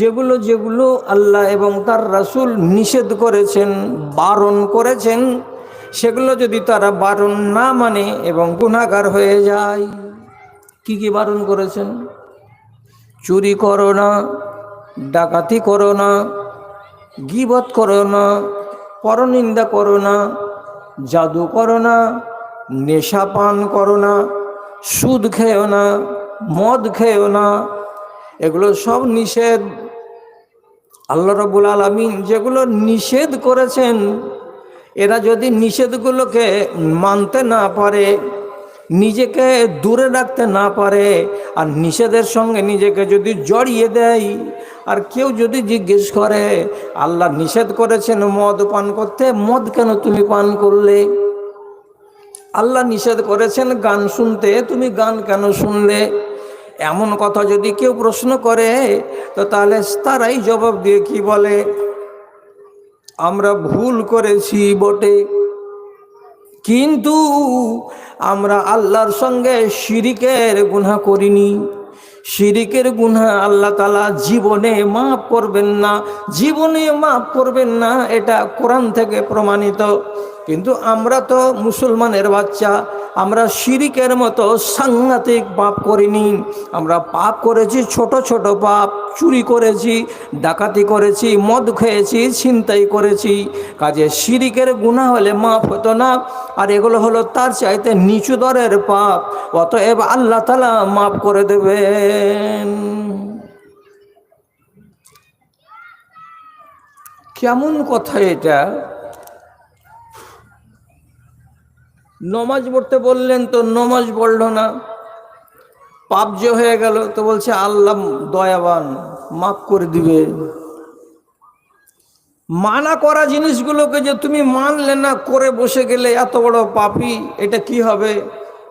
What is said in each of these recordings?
যেগুলো যেগুলো আল্লাহ এবং তার রাসুল নিষেধ করেছেন, বারণ করেছেন, সেগুলো যদি তারা বারণ না মানে এবং গুণাগার হয়ে যায়, কি কি বারণ করেছেন? চুরি করো না, ডাকাতি করো না, গিবত করো না, পরনিন্দা করো না, জাদু করো না, নেশা পান করো না, সুদ খেও না, মদ খেও না, এগুলো সব নিষেধ। আল্লাহ রবুল আলমিন যেগুলো নিষেধ করেছেন, এরা যদি নিষেধগুলোকে মানতে না পারে, নিজেকে দূরে রাখতে না পারে, আর নিষেধের সঙ্গে নিজেকে যদি জড়িয়ে দেয়, আর কেউ যদি জিজ্ঞেস করে, আল্লাহ নিষেধ করেছেন মদ পান করতে, মদ কেন তুমি পান করলে? আল্লাহ নিষেধ করেছেন গান শুনতে, তুমি গান কেন শুনলে? এমন কথা যদি কেউ প্রশ্ন করে, তো তাহলে তারাই জবাব দিয়ে কি বলে? আমরা ভুল করেছি বটে। কিন্তু আমরা আল্লাহর সঙ্গে শিরিকের গুনাহ করিনি। শিরিকের গুনাহ আল্লাহ তালা জীবনে মাফ করবেন না। জীবনে মাফ করবেন না, এটা কোরআন থেকে প্রমাণিত। কিন্তু আমরা তো মুসলমানের বাচ্চা আমরা শিরিকের মতো সাংঘাতিক পাপ করিনি। আমরা পাপ করেছি, ছোট ছোট পাপ। চুরি করেছি, ডাকাতি করেছি, মদ খেয়েছি, ছিনতাই করেছি। কাজে শিরিকের গুণা হলে মাফ হতো না, আর এগুলো হলো তার চাইতে নিচু দরের পাপ। অতএব আল্লাহ তালা মাফ করে দেবেন। কেমন কথা এটা? নমাজ পড়তে বললেন তো নমাজ পড়ল না। পাপ যে হয়ে গেল, তো বলছে, আল্লাহ দয়াবান, মাফ করে দিবে। মানা করা জিনিসগুলোকে যে তুমি মানলে না, করে বসে গেলে এত বড় পাপি, এটা কি হবে?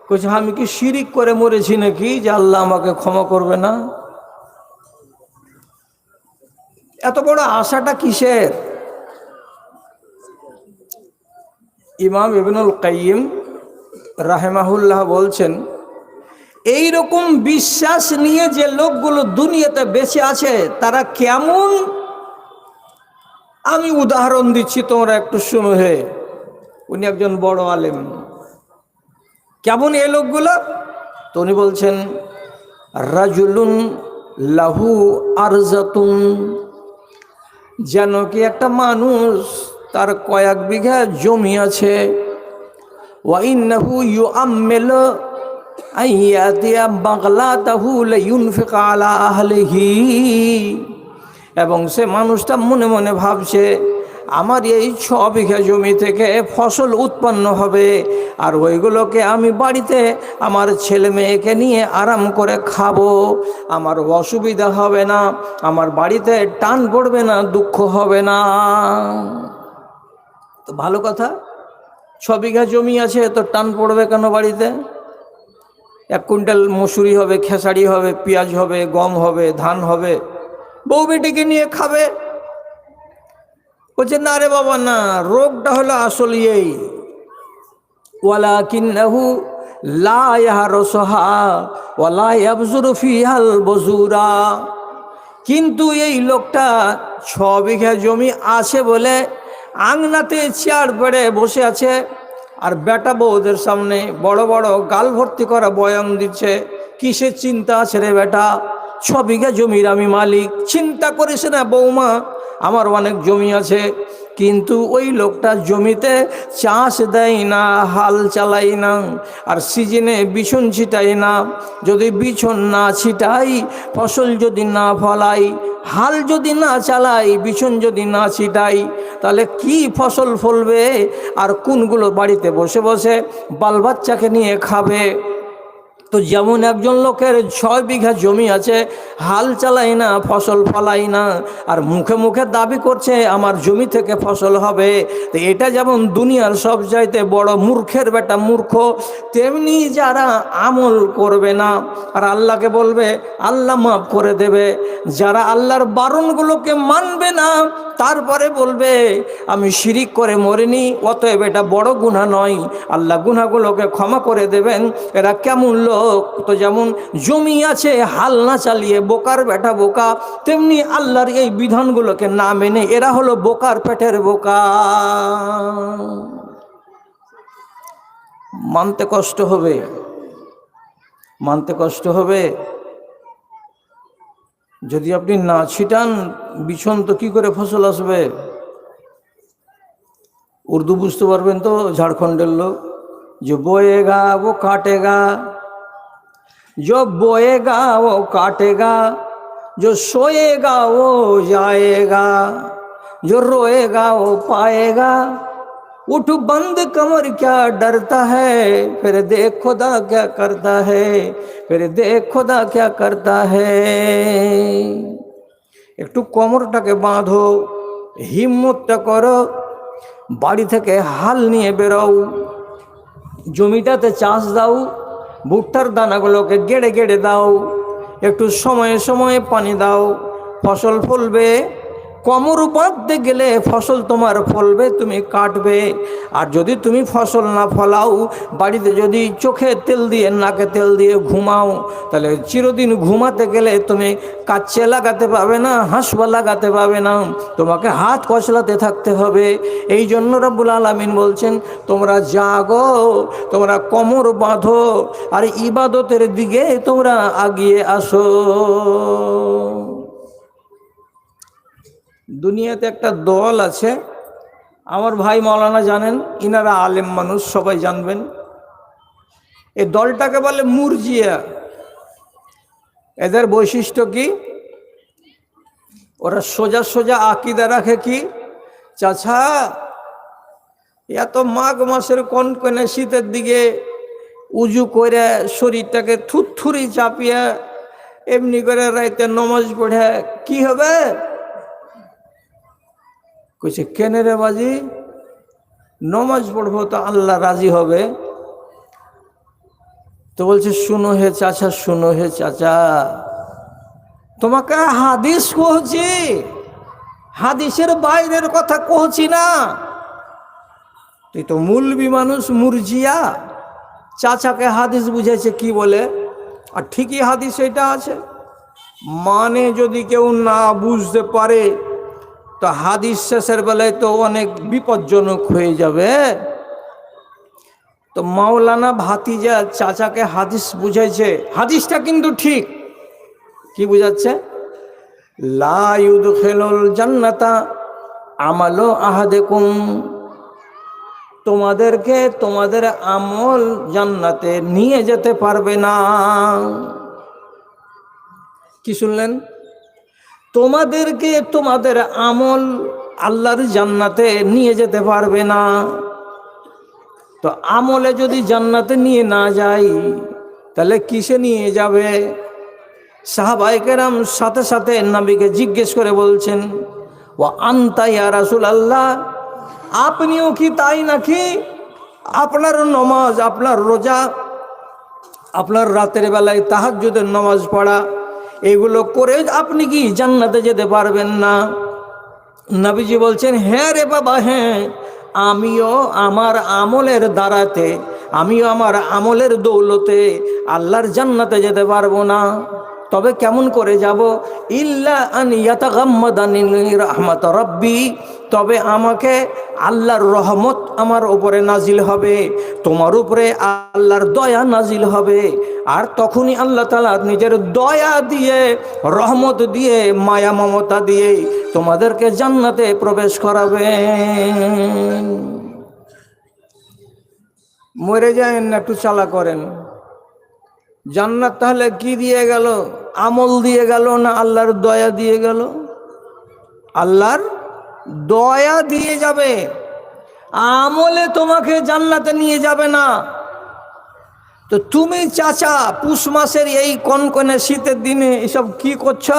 কইছে আমি কি শিরিক করে মরেছি নাকি, যে আল্লাহ আমাকে ক্ষমা করবে না? এত বড় আশাটা কিসের? ইমাম ইবনুল কাইম রাহেমাহুল্লাহ বলছেন এই রকম বিশ্বাস নিয়ে যে লোকগুলো দুনিয়াতে বেঁচে আছে, তারা কেমন? আমি উদাহরণ দিচ্ছি তোমরা একটু শুনো হে। উনি একজন বড় আলেম। কেমন এ লোকগুলো? তো উনি বলছেন, রাজুলুন লাহু আরজাতুন। যেন কি একটা মানুষ তার কয়েক বিঘা জমি আছে ওয়াইন্নাহু ইউআম্মিল আইয়াতিয়া বাগলাতাহু লিউনফিকা আলা আহলিহি। এবং সে মানুষটা মনে মনে ভাবছে, আমার এই ছ বিঘা জমি থেকে ফসল উৎপন্ন হবে আর ওইগুলোকে আমি বাড়িতে আমার ছেলে মেয়েকে নিয়ে আরাম করে খাব। আমার অসুবিধা হবে না, আমার বাড়িতে টান পড়বে না, দুঃখ হবে না। তো ভালো কথা। ছ বিঘা জমি আছে, এত টান পড়বে কেন বাড়িতে? এক কুইন্টাল মসুরি হবে, খেসারি হবে, পেঁয়াজ হবে, গম হবে, ধান হবে। বউ বেটিকে নিয়ে খাবে। বলছে, না রে বাবা, না, রোগটা হলো আসল এই। ওয়ালা কিন্নাহু কিন্তু এই লোকটা ছ বিঘা জমি আছে বলে আংনাতে চেয়ার বেড়ে বসে আছে, আর বেটা বউদের সামনে বড় বড় গাল ভর্তি করা বয়ান দিচ্ছে কিসের চিন্তা আছে রে বেটা? ছ বিঘা জমির আমি মালিক, চিন্তা করিস না বৌমা আমার অনেক জমি আছে কিন্তু ওই লোকটা জমিতে চাষ দেয় না, হাল চালাই না, আর সিজনে বিছন ছিটাই না। যদি বিছন না ছিটাই, ফসল যদি না ফলাই, হাল যদি না চালাই, বিছন যদি না ছিটাই, তাহলে কি ফসল ফলবে? আর কোনগুলো বাড়িতে বসে বসে বাল বাচ্চাকে নিয়ে খাবে? তো যেমন একজন লোকের ছয় বিঘা জমি আছে, হাল চালাই না, ফসল ফলাই না, আর মুখে মুখে দাবি করছে আমার জমি থেকে ফসল হবে। তো এটা যেমন দুনিয়ার সব চাইতে বড় মূর্খের বেটা মূর্খ, তেমনি যারা আমল করবে না, আর আল্লাহকে বলবে, আল্লাহ মাফ করে দেবে। যারা আল্লাহর বারণগুলোকে মানবে না, তারপরে বলবে, আমি শিরিক করে মরিনি, অতএব এটা বড় গুণা নয়। আল্লাহ গুনাগুলোকে ক্ষমা করে দেবেন। এরা কেমন লোক? তো যেমন জমি আছে, হাল না চালিয়ে বোকার ব্যাটা বোকা, তেমনি আল্লাহর এই বিধানগুলোকে না মেনে এরা হলো বোকার পেটের বোকা। মানতে কষ্ট হবে। মানতে কষ্ট হবে। যদি আপনি না ছিটান, বিছন তো কী করে ফসল আসবে? উর্দু বুঝতে পারবেন তো, ঝাড়খণ্ডের লোক, যে বয়েগা কাটে কাটেগা। जो बोएगा वो काटेगा जो सोएगा वो जाएगा जो रोएगा वो पाएगा उठ बंद कमर क्या डरता है फिर देख खुदा क्या करता है फिर देख खुदा क्या करता है একটু কোমরটাকে বাঁধো হিম্মতটা করো বাড়ি থেকে হাল নিয়ে বেরোও জমিটাতে চাষ দাও ভুট্টার দানাগুলোকে গেড়ে গেড়ে দাও। একটু সময়ে সময়ে পানি দাও। ফসল ফলবে। কমর বাঁধতে গেলে ফসল তোমার ফলবে, তুমি কাটবে। আর যদি তুমি ফসল না ফলাও, বাড়িতে যদি চোখে তেল দিয়ে, নাকে তেল দিয়ে ঘুমাও, তাহলে চিরদিন ঘুমাতে গেলে তুমি কাচ্ছে লাগাতে পাবে না হাসপা লাগাতে পাবে না। তোমাকে হাত কচলাতে থাকতে হবে। এই জন্য রব্বুল আলমিন বলছেন, তোমরা জাগো, তোমরা কমর বাঁধো, আর ইবাদতের দিকে তোমরা আগিয়ে আসো। দুনিয়াতে একটা দল আছে। আমার ভাই মৌলানা জানেন, ইনারা আলেম মানুষ, সবাই জানবেন। এই দলটাকে বলে মুরজিয়া। এদের বৈশিষ্ট্য কি? ওরা সোজা সোজা আকিদা রাখে কি? চাচা, এত মাঘ মাসের কোন কোনে শীতের দিকে উজু করে শরীরটাকে থুরথুরি চাপিয়ে, এমনি করে রাইতে নমাজ পড়ে, কি হবে? কইছে, কেনে রে বাজি নমাজ পড়ব তো আল্লাহ রাজি হবে। তো বলছে, শুনো হে চাচা, শুনো হে চাচা, তোমাকে হাদিস কহছি হাদিসের বাইরের কথা কহছি না। তুই তো মূলবি মানুষ, মুরজিয়া। চাচাকে হাদিস বুঝেছে কি বলে? আর ঠিকই হাদিস এটা আছে। মানে যদি কেউ না বুঝতে পারে তো হাদিস শেষের বেলায় তো অনেক বিপজ্জনক হয়ে যাবে। তো মাওলানা ভাতিজা চাচাকে হাদিস বুঝাইছে। হাদিসটা কিন্তু ঠিক। কি বুঝাচ্ছে? জান্নাতা আমালো আহাদেকুম। তোমাদেরকে তোমাদের আমল জান্নাতে নিয়ে যেতে পারবে না। কি শুনলেন? তোমাদেরকে তোমাদের আমল আল্লাহর জান্নাতে নিয়ে যেতে পারবে না। তো আমলে যদি জান্নাতে নিয়ে না যাই, তাহলে কিসে নিয়ে যাবে? সাহাবাইকেরাম সাথে সাথে নাবিকে জিজ্ঞেস করে বলছেন ও আন্তাই রাসুল আল্লাহ আপনিও কি তাই নাকি? আপনার নমাজ, আপনার রোজা, আপনার রাতের বেলায় তাহাজ্জুদের নমাজ পড়া এগুলো করে আপনি কি জান্নাতে যেতে পারবেন না? নবীজি বলছেন হ্যাঁ রে বাবা হ্যাঁ আমিও আমার আমলের দ্বারাতে, আমিও আমার আমলের দৌলতে আল্লাহর জান্নাতে যেতে পারব না। তবে কেমন করে যাব? ইল্লা আন ইয়াতাগাম্মাদানি রাহমাত রব্বি, তবে আমাকে আল্লাহর রহমত আমার উপরে নাজিল হবে, তোমার উপরে আল্লাহর দয়া নাজিল হবে। আর তখনই আল্লাহ তালা নিজের দয়া দিয়ে, রহমত দিয়ে, মায়া মমতা দিয়ে তোমাদেরকে জান্নাতে প্রবেশ করাবে মরে যায় না, একটু চালা করেন। জান্নাত তাহলে কি দিয়ে গেল? আমল দিয়ে গেল না আল্লাহর দয়া দিয়ে গেল? আল্লাহর দয়া দিয়ে যাবে। আমলে তোমাকে জান্নাতে নিয়ে যাবে না। তো তুমি চাচা, পুষ মাসের এই কনকনে শীতের দিনে এসব কি করছ?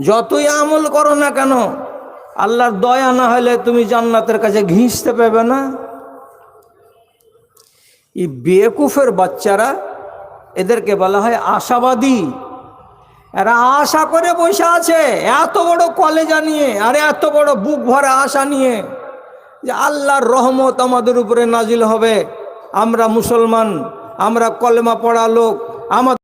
যতই আমল করো না কেন, আল্লাহর দয়া না হলে তুমি জান্নাতের কাছে ঘিঁচতে পাবে না। এই বেকুফের বাচ্চারা এদেরকে বলা হয় আশাবাদী। এরা আশা করে বসে আছে, এত বড় কলেজা নিয়ে, আর এত বড় বুক ভরা আশা নিয়ে যে আল্লাহর রহমত আমাদের উপরে নাজিল হবে। আমরা মুসলমান, আমরা কলেমা পড়া লোক, আমাদের